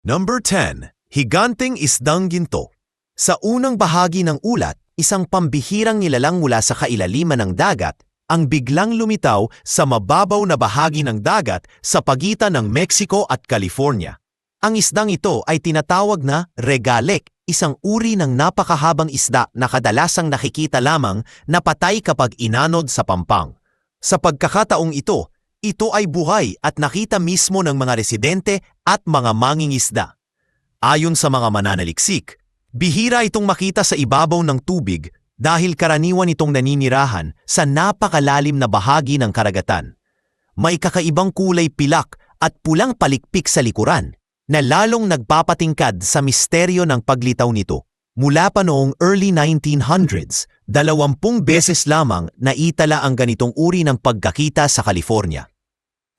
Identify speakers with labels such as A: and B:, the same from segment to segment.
A: Number 10. Higanting isdang ginto. Sa unang bahagi ng ulat, isang pambihirang nilalang mula sa kailaliman ng dagat ang biglang lumitaw sa mababaw na bahagi ng dagat sa pagitan ng Mexico at California. Ang isdang ito ay tinatawag na regalek, isang uri ng napakahabang isda na kadalasang nakikita lamang na patay kapag inanod sa pampang. Sa pagkakataong ito, ito ay buhay at nakita mismo ng mga residente at mga mangingisda. Ayon sa mga mananaliksik, bihira itong makita sa ibabaw ng tubig dahil karaniwan itong naninirahan sa napakalalim na bahagi ng karagatan. May kakaibang kulay pilak at pulang palikpik sa likuran na lalong nagpapatingkad sa misteryo ng paglitaw nito. Mula pa noong early 1900s, dalawampung beses lamang naitala ang ganitong uri ng pagkakita sa California.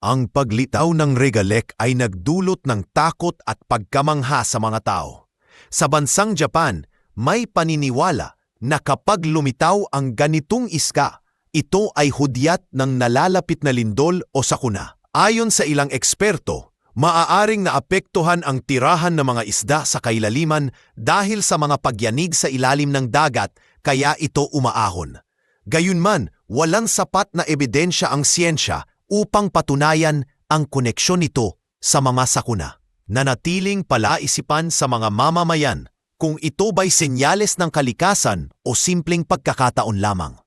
A: Ang paglitaw ng regalek ay nagdulot ng takot at pagkamangha sa mga tao. Sa bansang Japan, may paniniwala na kapag lumitaw ang ganitong iska, ito ay hudyat ng nalalapit na lindol o sakuna. Ayon sa ilang eksperto, maaaring naapektuhan ang tirahan ng mga isda sa kailaliman dahil sa mga pagyanig sa ilalim ng dagat kaya ito umaahon. Gayunman, walang sapat na ebidensya ang siyensya upang patunayan ang koneksyon nito sa mga sakuna. Nanatiling palaisipan sa mga mamamayan kung ito ba'y senyales ng kalikasan o simpleng pagkakataon lamang.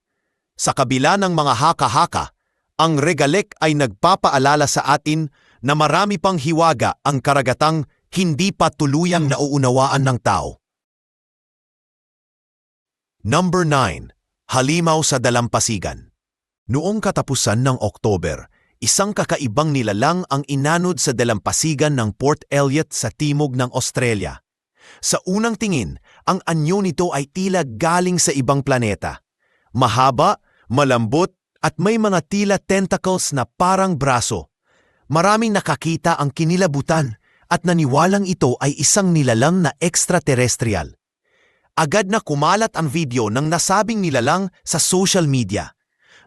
A: Sa kabila ng mga haka-haka, ang regalek ay nagpapaalala sa atin na marami pang hiwaga ang karagatang hindi pa tuluyang nauunawaan ng tao. Number 9. Halimaw sa Dalampasigan Noong katapusan ng Oktober, isang kakaibang nilalang ang inanod sa dalampasigan ng Port Elliot sa timog ng Australia. Sa unang tingin, ang anyo nito ay tila galing sa ibang planeta. Mahaba, malambot, at may mga tila tentacles na parang braso. Maraming nakakita ang kinilabutan at naniwalang ito ay isang nilalang na extraterrestrial. Agad na kumalat ang video ng nasabing nilalang sa social media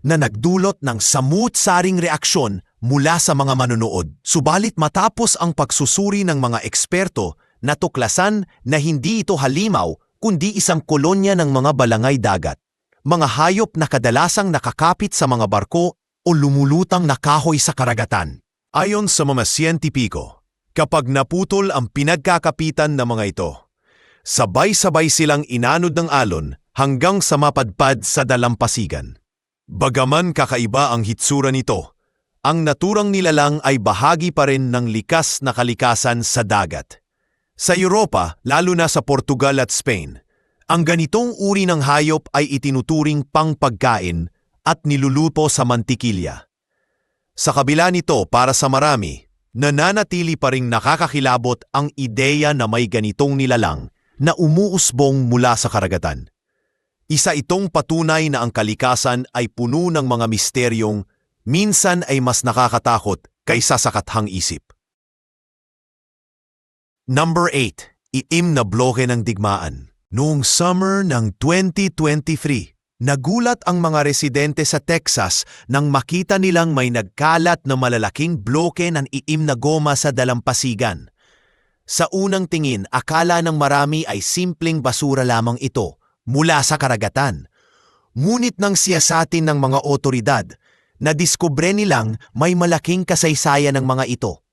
A: na nagdulot ng samut-saring reaksyon mula sa mga manonood. Subalit matapos ang pagsusuri ng mga eksperto, natuklasan na hindi ito halimaw kundi isang kolonya ng mga balangay dagat. Mga hayop na kadalasang nakakapit sa mga barko o lumulutang na kahoy sa karagatan. Ayon sa mga siyentipiko, kapag naputol ang pinagkakapitan ng mga ito, sabay-sabay silang inanod ng alon hanggang sa mapadpad sa dalampasigan. Bagaman kakaiba ang hitsura nito, ang naturang nilalang ay bahagi pa rin ng likas na kalikasan sa dagat. Sa Europa, lalo na sa Portugal at Spain, ang ganitong uri ng hayop ay itinuturing pang pagkain at niluluto sa mantikilya. Sa kabila nito para sa marami, nananatili pa ring nakakakilabot ang ideya na may ganitong nilalang na umuusbong mula sa karagatan. Isa itong patunay na ang kalikasan ay puno ng mga misteryong minsan ay mas nakakatakot kaysa sa kathang isip. Number 8. Itim na bloke ng digmaan. Noong summer ng 2023, nagulat ang mga residente sa Texas nang makita nilang may nagkalat na malalaking bloke ng iim na goma sa dalampasigan. Sa unang tingin, akala ng marami ay simpleng basura lamang ito mula sa karagatan. Ngunit nang siyasatin ng mga otoridad, nadiskubre nilang may malaking kasaysayan ng mga ito.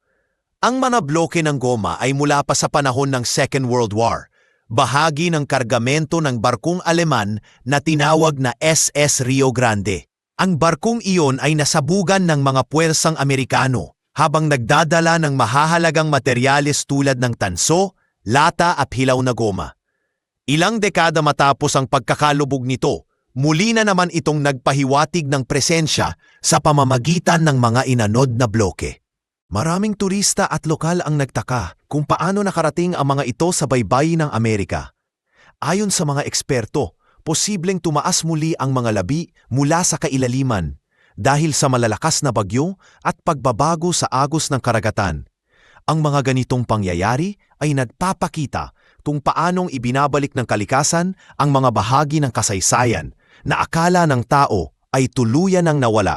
A: Ang mga bloke ng goma ay mula pa sa panahon ng Second World War – bahagi ng kargamento ng barkong Aleman na tinawag na SS Rio Grande. Ang barkong iyon ay nasabugan ng mga puwersang Amerikano habang nagdadala ng mahahalagang materyales tulad ng tanso, lata at hilaw na goma. Ilang dekada matapos ang pagkakalubog nito, muli na naman itong nagpahiwatig ng presensya sa pamamagitan ng mga inanod na bloke. Maraming turista at lokal ang nagtaka kung paano nakarating ang mga ito sa baybayin ng Amerika. Ayon sa mga eksperto, posibleng tumaas muli ang mga labi mula sa kailaliman dahil sa malalakas na bagyo at pagbabago sa agos ng karagatan. Ang mga ganitong pangyayari ay nagpapakita kung paanong ibinabalik ng kalikasan ang mga bahagi ng kasaysayan na akala ng tao ay tuluyan ng nawala.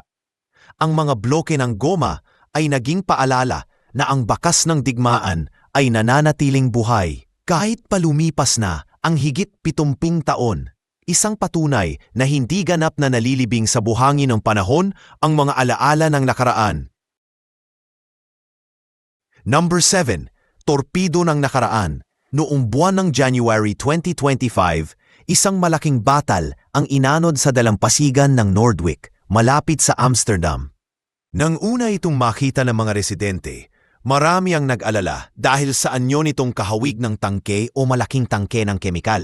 A: Ang mga bloke ng goma ay naging paalala na ang bakas ng digmaan ay nananatiling buhay kahit palumipas na ang higit pitumping taon. Isang patunay na hindi ganap na nalilibing sa buhangin ng panahon ang mga alaala ng nakaraan. Number 7. Torpedo ng nakaraan. Noong buwan ng January 2025, isang malaking batal ang inanod sa dalampasigan ng Nordwick, malapit sa Amsterdam. Nang una itong makita ng mga residente, marami ang nag-alala dahil sa anyo nitong kahawig ng tangke o malaking tangke ng kemikal.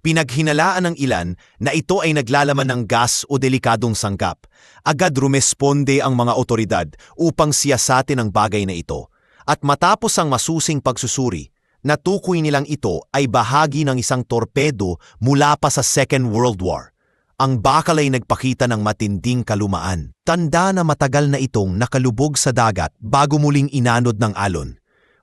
A: Pinaghinalaan ng ilan na ito ay naglalaman ng gas o delikadong sangkap. Agad rumesponde ang mga otoridad upang siyasatin ang bagay na ito. At matapos ang masusing pagsusuri, natukoy nilang ito ay bahagi ng isang torpedo mula pa sa Second World War. Ang bakal ay nagpakita ng matinding kalumaan. Tanda na matagal na itong nakalubog sa dagat bago muling inanod ng alon.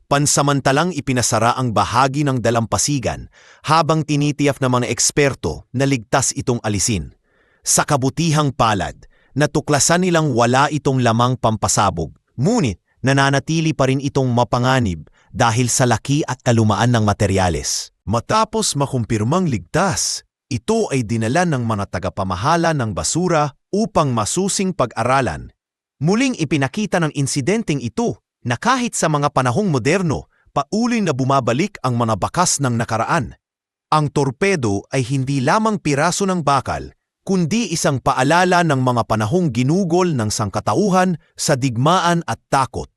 A: Pansamantalang ipinasara ang bahagi ng dalampasigan habang tinitiyak ng mga eksperto na ligtas itong alisin. Sa kabutihang palad, natuklasan nilang wala itong lamang pampasabog. Ngunit nananatili pa rin itong mapanganib dahil sa laki at kalumaan ng materyales. Matapos makumpirmang ligtas, ito ay dinala ng mga tagapamahala ng basura upang masusing pag-aralan. Muling ipinakita ng insidenteng ito na kahit sa mga panahong moderno, pauloy na bumabalik ang mga bakas ng nakaraan. Ang torpedo ay hindi lamang piraso ng bakal, kundi isang paalala ng mga panahong ginugol ng sangkatauhan sa digmaan at takot,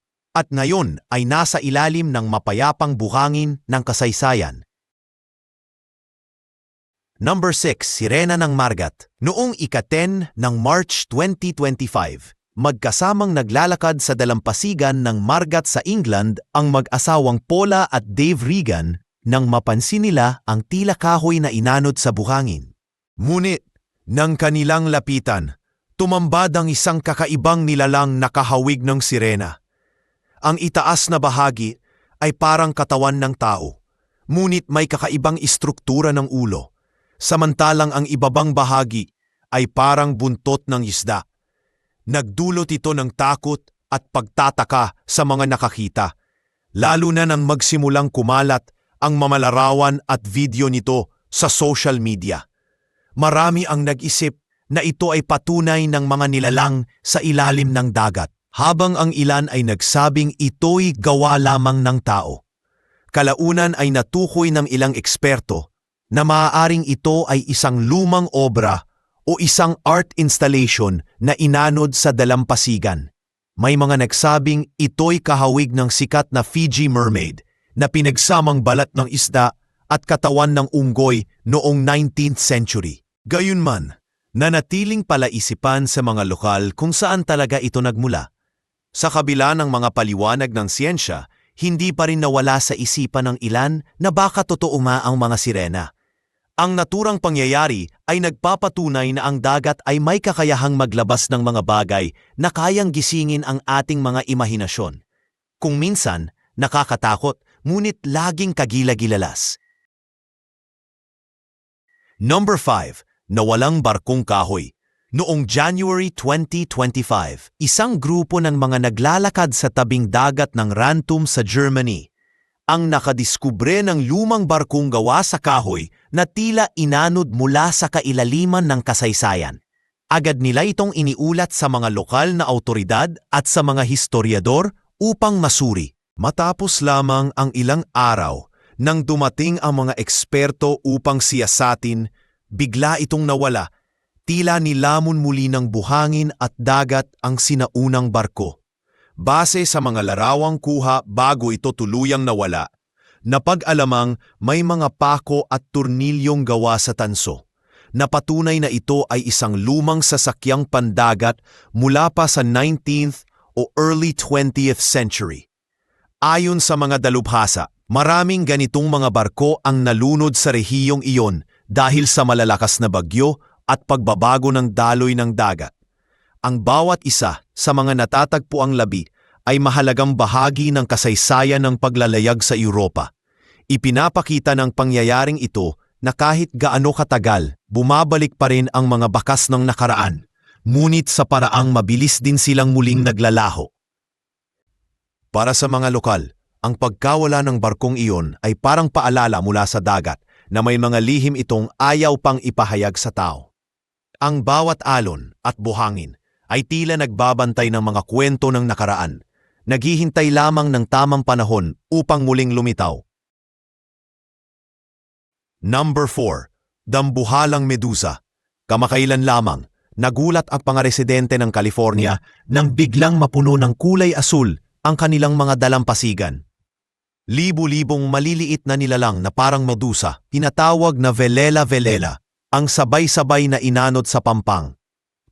A: at ngayon ay nasa ilalim ng mapayapang buhangin ng kasaysayan. Number 6, Sirena ng Margat. Noong ika-10 ng March 2025, magkasamang naglalakad sa dalampasigan ng Margat sa England ang mag-asawang Paula at Dave Regan nang mapansin nila ang tila kahoy na inanod sa buhangin. Ngunit, nang kanilang lapitan, tumambad ang isang kakaibang nilalang nakahawig ng sirena. Ang itaas na bahagi ay parang katawan ng tao, ngunit may kakaibang istruktura ng ulo, samantalang ang ibabang bahagi ay parang buntot ng isda. Nagdulot ito ng takot at pagtataka sa mga nakakita, lalo na nang magsimulang kumalat ang mamalarawan at video nito sa social media. Marami ang nag-isip na ito ay patunay ng mga nilalang sa ilalim ng dagat, habang ang ilan ay nagsabing ito'y gawa lamang ng tao. Kalaunan ay natukoy ng ilang eksperto na maaaring ito ay isang lumang obra o isang art installation na inanod sa dalampasigan. May mga nagsabing ito'y kahawig ng sikat na Fiji mermaid na pinagsamang balat ng isda at katawan ng unggoy noong 19th century. Gayunman, nanatiling palaisipan sa mga lokal kung saan talaga ito nagmula. Sa kabila ng mga paliwanag ng siyensya, hindi pa rin nawala sa isipan ng ilan na baka totoo nga ang mga sirena. Ang naturang pangyayari ay nagpapatunay na ang dagat ay may kakayahang maglabas ng mga bagay na kayang gisingin ang ating mga imahinasyon. Kung minsan, nakakatakot, ngunit laging kagilagilalas. Number 5. Nawalang barkong kahoy. Noong January 2025, isang grupo ng mga naglalakad sa tabing dagat ng Rantum sa Germany ang nakadiskubre ng lumang barkong gawa sa kahoy na tila inanod mula sa kailaliman ng kasaysayan. Agad nila itong iniulat sa mga lokal na autoridad at sa mga historiador upang masuri. Matapos lamang ang ilang araw nang dumating ang mga eksperto upang siyasatin, bigla itong nawala. Tila nilamon muli ng buhangin at dagat ang sinaunang barko. Base sa mga larawang kuha bago ito tuluyang nawala, napag-alamang may mga pako at turnilyong gawa sa tanso. Napatunay na ito ay isang lumang sasakyang pandagat mula pa sa 19th o early 20th century. Ayon sa mga dalubhasa, maraming ganitong mga barko ang nalunod sa rehiyong iyon dahil sa malalakas na bagyo at pagbabago ng daloy ng dagat. Ang bawat isa sa mga natatagpo ang labi ay mahalagang bahagi ng kasaysayan ng paglalayag sa Europa. Ipinapakita ng pangyayaring ito na kahit gaano katagal, bumabalik pa rin ang mga bakas ng nakaraan, ngunit sa paraang mabilis din silang muling naglalaho. Para sa mga lokal, Ang pagkawala ng barkong iyon ay parang paalala mula sa dagat na may mga lihim itong ayaw pang ipahayag sa tao. Ang bawat alon at buhangin ay tila nagbabantay ng mga kwento ng nakaraan, naghihintay lamang ng tamang panahon upang muling lumitaw. Number 4. Dambuhalang Medusa. Kamakailan lamang, nagulat ang mga residente ng California nang biglang mapuno ng kulay asul ang kanilang mga dalampasigan. Libu-libong maliliit na nilalang na parang medusa, tinatawag na velela velela, ang sabay-sabay na inanod sa pampang.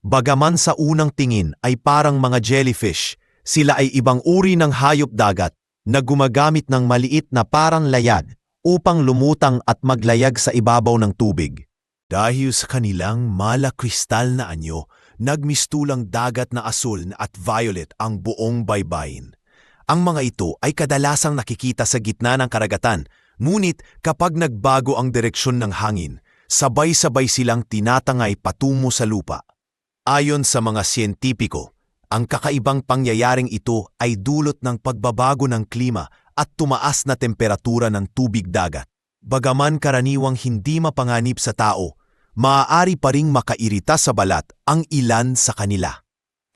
A: Bagaman sa unang tingin ay parang mga jellyfish, sila ay ibang uri ng hayop dagat na gumagamit ng maliit na parang layag upang lumutang at maglayag sa ibabaw ng tubig. Dahil sa kanilang malakristal na anyo, nagmistulang dagat na asul at violet ang buong baybayin. Ang mga ito ay kadalasang nakikita sa gitna ng karagatan, ngunit kapag nagbago ang direksyon ng hangin, sabay-sabay silang tinatangay patungo sa lupa. Ayon sa mga siyentipiko, ang kakaibang pangyayaring ito ay dulot ng pagbabago ng klima at tumaas na temperatura ng tubig dagat. Bagaman karaniwang hindi mapanganib sa tao, maaari pa ring makairita sa balat ang ilan sa kanila.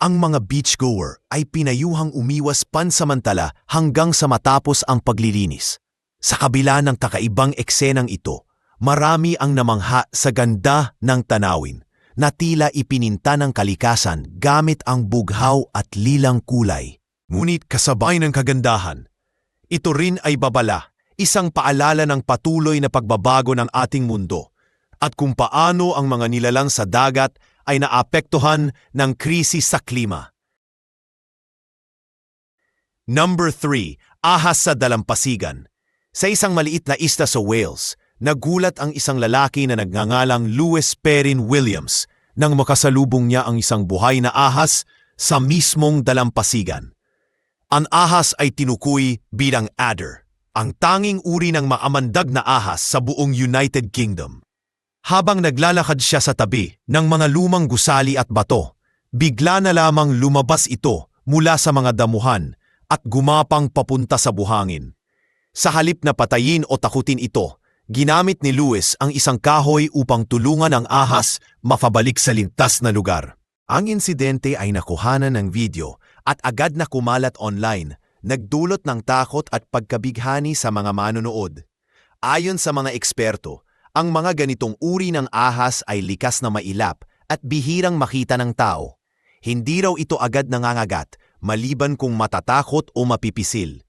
A: Ang mga beachgoer ay pinayuhang umiwas pansamantala hanggang sa matapos ang paglilinis. Sa kabila ng kakaibang eksenang ito, marami ang namangha sa ganda ng tanawin na tila ipininta ng kalikasan gamit ang bughaw at lilang kulay. Ngunit kasabay ng kagandahan, ito rin ay babala, isang paalala ng patuloy na pagbabago ng ating mundo at kung paano ang mga nilalang sa dagat ay naapektuhan ng krisis sa klima. Number 3. Ahas sa dalampasigan. Sa isang maliit na isla sa Wales, nagulat ang isang lalaki na nagngangalang Louis Perrin Williams nang makasalubong niya ang isang buhay na ahas sa mismong dalampasigan. Ang ahas ay tinukoy bilang adder, ang tanging uri ng maamandag na ahas sa buong United Kingdom. Habang naglalakad siya sa tabi ng mga lumang gusali at bato, bigla na lamang lumabas ito mula sa mga damuhan at gumapang papunta sa buhangin. Sa halip na patayin o takutin ito, ginamit ni Lewis ang isang kahoy upang tulungan ang ahas mafabalik sa lintas na lugar. Ang insidente ay nakuhanan ng video at agad na kumalat online, nagdulot ng takot at pagkabighani sa mga manonood. Ayon sa mga eksperto, ang mga ganitong uri ng ahas ay likas na mailap at bihirang makita ng tao. Hindi raw ito agad nangangagat, maliban kung matatakot o mapipisil.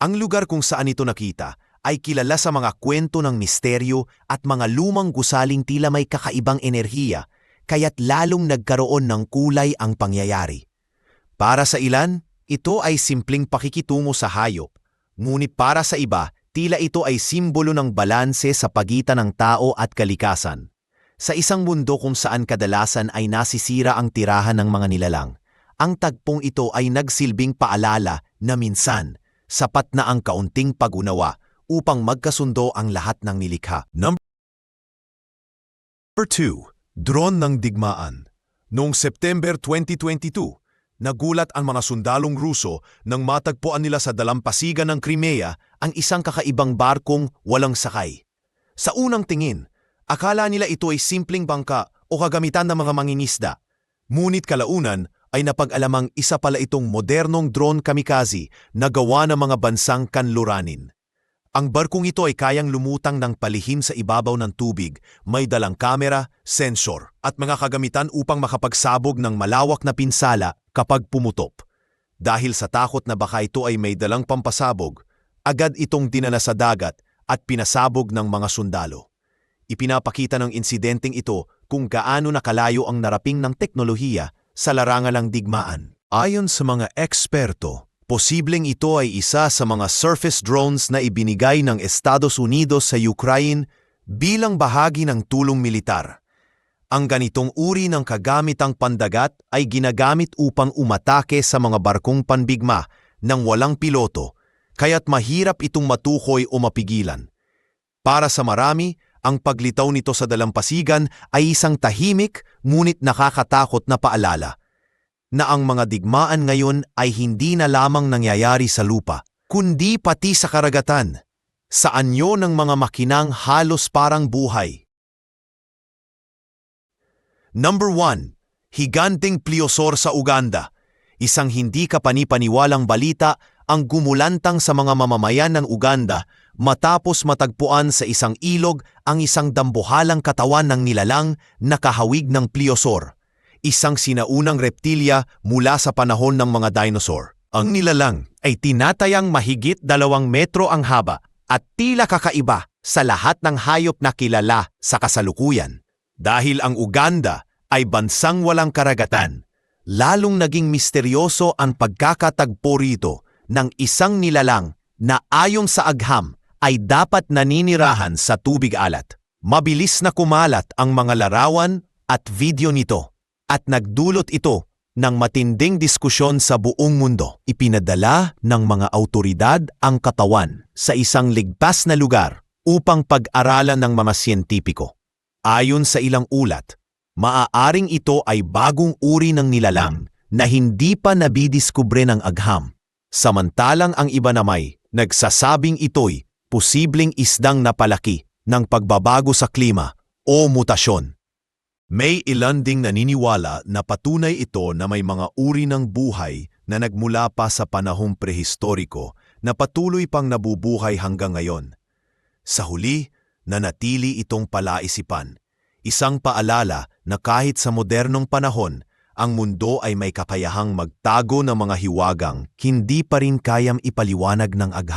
A: Ang lugar kung saan ito nakita ay kilala sa mga kwento ng misteryo at mga lumang gusaling tila may kakaibang enerhiya, kaya't lalong nagkaroon ng kulay ang pangyayari. Para sa ilan, ito ay simpleng pakikitungo sa hayop, ngunit para sa iba, tila ito ay simbolo ng balanse sa pagitan ng tao at kalikasan. Sa isang mundo kung saan kadalasan ay nasisira ang tirahan ng mga nilalang, ang tagpong ito ay nagsilbing paalala na minsan, sapat na ang kaunting pag-unawa upang magkasundo ang lahat ng nilikha. Number 2. Drone ng Digmaan Noong September 2022, nagulat ang mga sundalong Ruso nang matagpuan nila sa dalampasigan ng Crimea ang isang kakaibang barkong walang sakay. Sa unang tingin, akala nila ito ay simpleng bangka o kagamitan ng mga mangingisda. Ngunit kalaunan ay napag-alamang isa pala itong modernong drone kamikaze na gawa ng mga bansang kanluranin. Ang barkong ito ay kayang lumutang ng palihim sa ibabaw ng tubig, may dalang kamera, sensor, at mga kagamitan upang makapagsabog ng malawak na pinsala kapag pumutop. Dahil sa takot na baka ito ay may dalang pampasabog, agad itong dinala sa dagat at pinasabog ng mga sundalo. Ipinapakita ng insidenteng ito kung gaano nakalayo ang naraping ng teknolohiya sa larangalang digmaan. Ayon sa mga eksperto, posibleng ito ay isa sa mga surface drones na ibinigay ng Estados Unidos sa Ukraine bilang bahagi ng tulong militar. Ang ganitong uri ng kagamitang pandagat ay ginagamit upang umatake sa mga barkong panbigma ng walang piloto, kaya't mahirap itong matukoy o mapigilan. Para sa marami, ang paglitaw nito sa dalampasigan ay isang tahimik ngunit nakakatakot na paalala na ang mga digmaan ngayon ay hindi na lamang nangyayari sa lupa, kundi pati sa karagatan. Sa anyo ng mga makinang halos parang buhay. Number 1. Higanting Pliosor sa Uganda. Isang hindi kapanipaniwalang balita ang gumulantang sa mga mamamayan ng Uganda matapos matagpuan sa isang ilog ang isang dambuhalang katawan ng nilalang na kahawig ng Pliosor, isang sinaunang reptilya mula sa panahon ng mga dinosaur. Ang nilalang ay tinatayang mahigit dalawang metro ang haba at tila kakaiba sa lahat ng hayop na kilala sa kasalukuyan. Dahil ang Uganda ay bansang walang karagatan, lalong naging misteryoso ang pagkakatagpo rito ng isang nilalang na ayon sa agham ay dapat naninirahan sa tubig alat. Mabilis na kumalat ang mga larawan at video nito at nagdulot ito ng matinding diskusyon sa buong mundo. Ipinadala ng mga autoridad ang katawan sa isang ligtas na lugar upang pag-aralan ng mga siyentipiko. Ayon sa ilang ulat, maaaring ito ay bagong uri ng nilalang na hindi pa nabidiskubre ng agham. Samantalang ang iba namay, nagsasabing ito'y posibleng isdang napalaki ng pagbabago sa klima o mutasyon. May ilan ding naniniwala na patunay ito na may mga uri ng buhay na nagmula pa sa panahong prehistoriko na patuloy pang nabubuhay hanggang ngayon. Sa huli, nanatili itong palaisipan, isang paalala na kahit sa modernong panahon, ang mundo ay may kakayahang magtago ng mga hiwagang hindi pa rin kayang ipaliwanag ng agham.